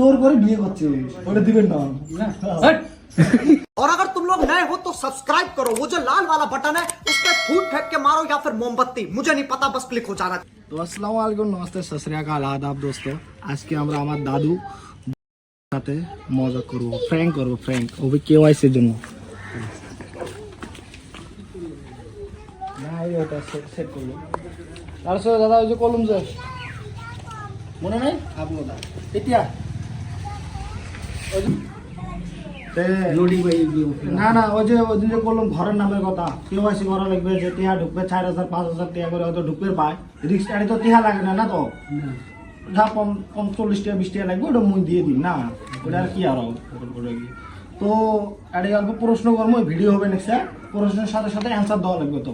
চোর করে বিয়ে করছিস ওটা দিবেন না और अगर तुम लोग नए हो तो सब्सक्राइब करो वो जो लाल वाला बटन है उस पर फूट फेंक के मारो या फिर मोमबत्ती मुझे नहीं पता बस क्लिक हो जाना তো আসসালামু আলাইকুম নমস্তে সসরিয়াকাল আদাব দোস্ত আজকে আমরা আমার দাদু সাথে মজা করবো ফ্র্যাঙ্ক করবো ফ্র্যাঙ্ক ওবে কেওয়াইসি এর জন্য না এই ওটা সেট করবো তারপরে দাদা ওই যে কলম যে মনে নেই আপনার দা এতিয়া ওই যে- তে- না না ওই যে ওই দিন যে বললাম ঘরের নামের কথা। কেওয়াইসি করা লাগবে যে টিহা ঢুকবে চার হাজার পাঁচ হাজার টিহা করে হয়তো ঢুকবে পায়। রিক্স গাড়ি তো টিহা লাগে না না তো? যা পম পম চল্লিশ টাকা বিশ টাকা লাগবে ওটা মুই দিয়ে দিন না? ওটা আর কি আর কি তো এটা অল্প প্রশ্ন করব ভিডিও হবে নেক্সট প্রশ্নের সাথে সাথে অ্যান্সার দেওয়া লাগবে তো।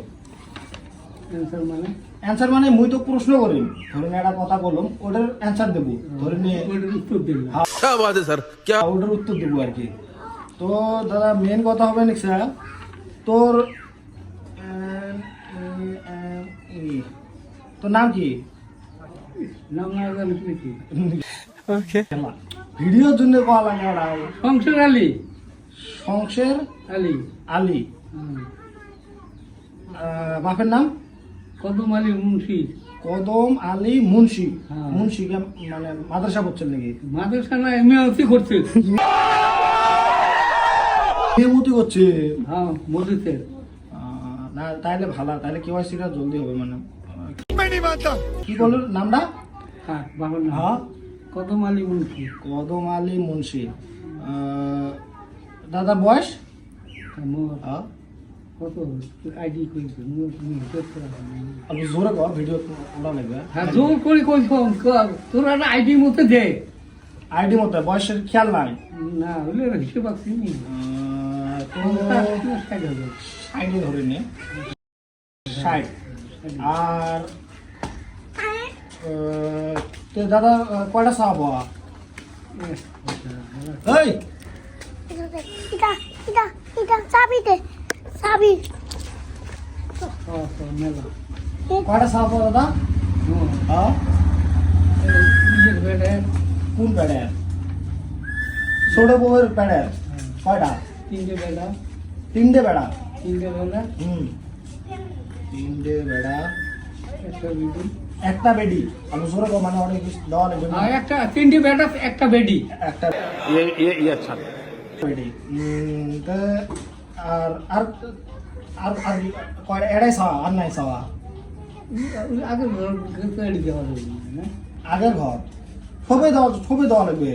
অ্যান্সার মানে? অ্যান্সার মানে মুই তো প্রশ্ন করি ধরেন একটা কথা বললাম ওটার অ্যান্সার দেবো। ধরেন উত্তর দেবো। স্যার ওটার উত্তর দেবো আর কি। তো দাদা মেন কথা হবে না স্যার তোর তোর নাম কি? নাম না জানি কি ওকে ভিডিওর জন্য কল লাগে ওড়াও সংসার আলী। সংসার আলী। আলী। বাপের নাম? কদম আলী মুন্সি। কদম আলী মুন্সি। হ্যাঁ। মুন্সি মানে মাদ্রাসা পড়ছেন নাকি? মাদ্রাসা না এমনি করছে মেমতি করছে? হ্যাঁ মসজিদে আহ, না তাইলে ভালো তাইলে কেওয়াইসিটা জলদি হবে মানে। কি বলল নামটা? হ্যাঁ বাবার নাম। হ্যাঁ। কদম আলী মুন্সি। কদম আলী মুন্সি। দাদা বয়স? হ্যাঁ। কত আইডি মোর তুমি হিসাব করা জোরে কর ভিডিও ওরা হ্যাঁ জোর করে কই তোরা আইডি মতো দে আইডি মতো বয়সের খেয়াল নাই না হলে হিসেব আছে নি তো ষাট ধরে নে ষাট আর তো দাদা কয়টা চাওয়া এই ইটা ইটা ইটা চাবি দে বেড়ে কোন প্যাডের ছোট বউয়ের প্যাডের কয়টা তিনটে বেলা তিনটে বেড়া তিনটে বেলা হুম তিনটে বেড়া একটা বিডি একটা বেডি আমি কর, মানে অনেক কিছু লাগবে না। একটা তিনটে বেটা একটা বেডি একটা বেডি উম, তা আর আর আর আর কয়টা এড়াই সাওয়া আর নাই সাওয়া আগে তৈরি দেওয়া আগের ঘর? ছবি দেওয়া ছবি দেওয়া লাগবে।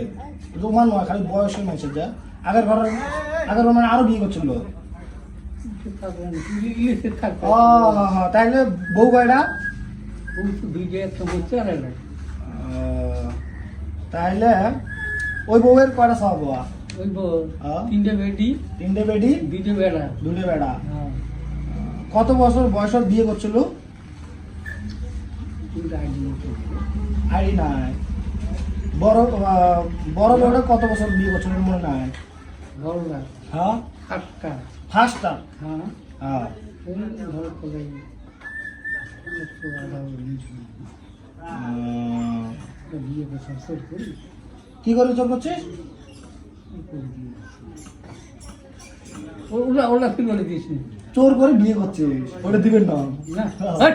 রোমান নয় খালি বয়সের মানুষের যা। আগের ঘরের আগের ঘর মানে আরও বিয়ে করছিল। তাইলে বউ কয়টা? তাইলে ওই বউয়ের কয়টা সাওয়া বাবা ওই বল। তিনটে বেডি তিনটে বেডি বেড়া। দুটো বেড়া। হ্যাঁ। কত বছর বয়সের বিয়ে করছিল? আই নাই বড় আহ, বড় কত বছর বিয়ে করছিল মনে নাই? হ্যাঁ? ফার্স্টটা। হ্যাঁ। হ্যাঁ কি করে চল করছিস? ওরা ওরা কি বলে দিস চোর করে বিয়ে করছিস ওটা দিবেন না। না। হ্যাঁ।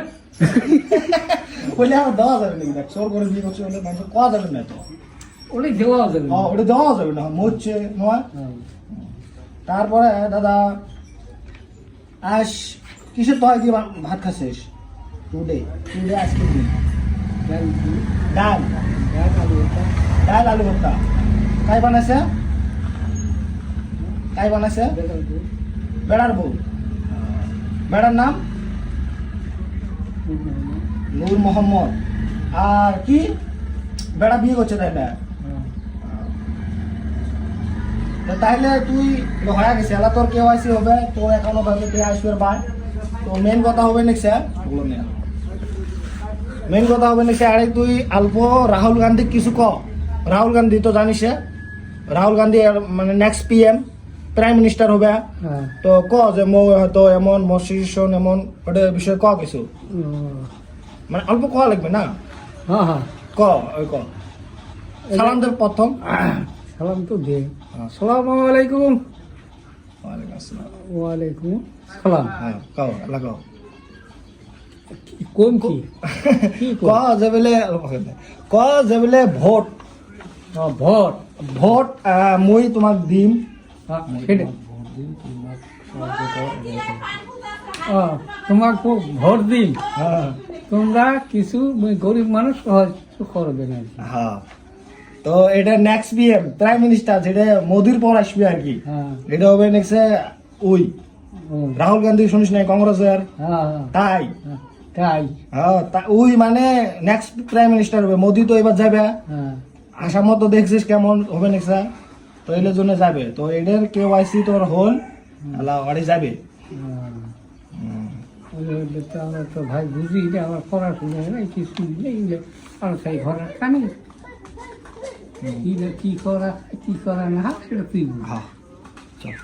আমার দেওয়া যাবে নাকি? দেখ চোর করে বিয়ে করছিস ওটা মানুষ কোয়া যাবে না তো। ওটাই দেওয়া যাবে। হ্যাঁ, ওটা দেওয়া যাবে না। মরছে নয় হ্যাঁ। তারপরে দাদা আজ কিসের তয় দিয়ে ভাত খাচ্ছিস? টুডে। টুডে আজকে দিন ডাল ডাল। ডাল আলু ভর্তা, ডাল আলু ভর্তা। কাই বানাইছে? কাই বানাইছে বেগুন দিয়ে, বেড়ার বউ বেড়ার নাম নুন হলুদ, নূর মোহাম্মদ আর কি বেড়া বিয়ে করছে তাইলে হ্যাঁ। তো তাইলে তুই হয়ে গেছে এলা তোর কেউ আইসি হবে তোর এখনও ভাবে তুই আসবে পায় তো মেন কথা হবে নেক্সট মেন কথা হবে নেক্সট আরে তুই অল্প রাহুল গান্ধী কিছু ক রাহুল গান্ধী তো জানিস রাহুল গান্ধী আর মানে নেক্সট পিএম প্রাইম মিনিস্টার হবে। তো ক যে মো হয়তো এমন মসিশন এমন ওটা বিষয়ে ক কিছু? মানে অল্প ক লাগবে না? হ্যাঁ হ্যাঁ ক ওই ক। সালাম দেব প্রথম সালাম তো দে আসসালামু আলাইকুম। ওয়ালাইকুম আসসালাম। ওয়ালাইকুম সালাম। হ্যাঁ কাও লাগাও কোন কি কি? বলে ক যে বলে ভোট। ভোট। ভোট মই তোমাক দিম। তোমাকে ভোট দিন হ্যাঁ তোমরা কিছু গরিব মানুষ সাহায্য করবে না। হ্যাঁ। তো এটা নেক্সট বিএম প্রাইম মিনিস্টার যেটা মোদির পর আসবে আর কি। হ্যাঁ। এটা হবে নেক্সট ওই রাহুল গান্ধী শুনিস নাই কংগ্রেসের? হ্যাঁ হ্যাঁ, তাই? হ্যাঁ, তাই। হ্যাঁ ওই মানে নেক্সট প্রাইম মিনিস্টার হবে মোদি তো এবার যাবে। হ্যাঁ। আসাম তো দেখছিস কেমন হবে নেক্সট তো এর জন্য যাবে। তো এদের কে ওয়াইসি তোর হল আল্লাহ ওরে যাবে। হ্যাঁ। তো ভাই বুঝি যে আমার পড়াশোনা নেই কিছু নেই আর সেই ঘরে কানি কি করা কি করা না সেটা তুই। হ্যাঁ চল।